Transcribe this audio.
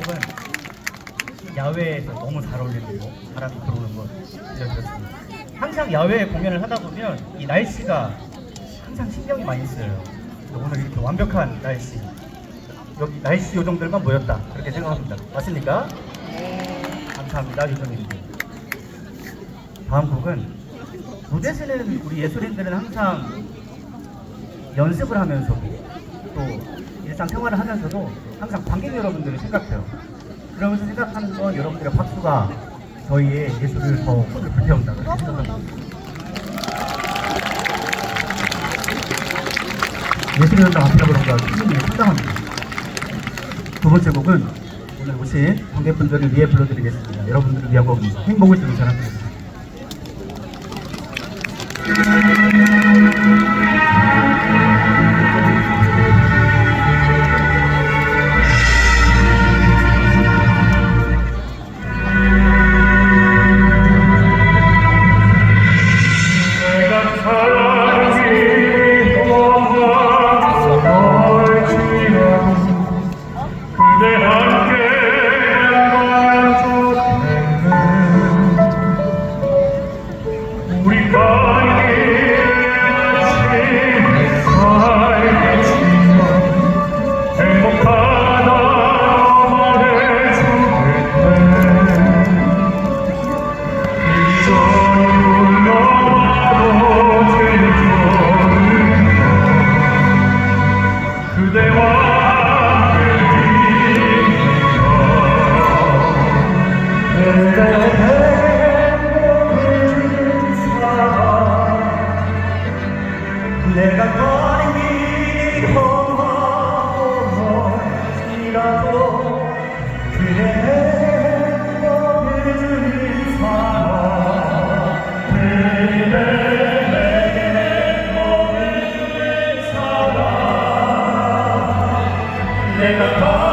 곡은 야외에서 너무 잘 어울리는 거, 바람이 불어오는 거 들려드렸습니다. 항상 야외 공연을 하다 보면 이 날씨가 항상 신경이 많이 쓰여요. 오늘 이렇게 완벽한 날씨, 여기 날씨 요정들만 모였다 그렇게 생각합니다. 맞습니까? 감사합니다, 유정님. 다음 곡은 무대에서는 우리 예술인들은 항상 연습을 하면서도 또 일상 생활을 하면서도 항상 관객 여러분들을 생각해요. 그러면서 생각하는 건 여러분들의 박수가 저희의 예술을 더 손을 불태운다 그렇게 생각합니다. 예술위원장 앞이라 그런가 기분이 상당합니다. 두 번째 곡은 오늘 오신 관객분들을 위해 불러드리겠습니다. 여러분들을 위한 곡입니다. 행복을 주는 사람. 내가 내가 길이 험하고 멀지라도 그대 행복을 그대 내게 행복을 험하고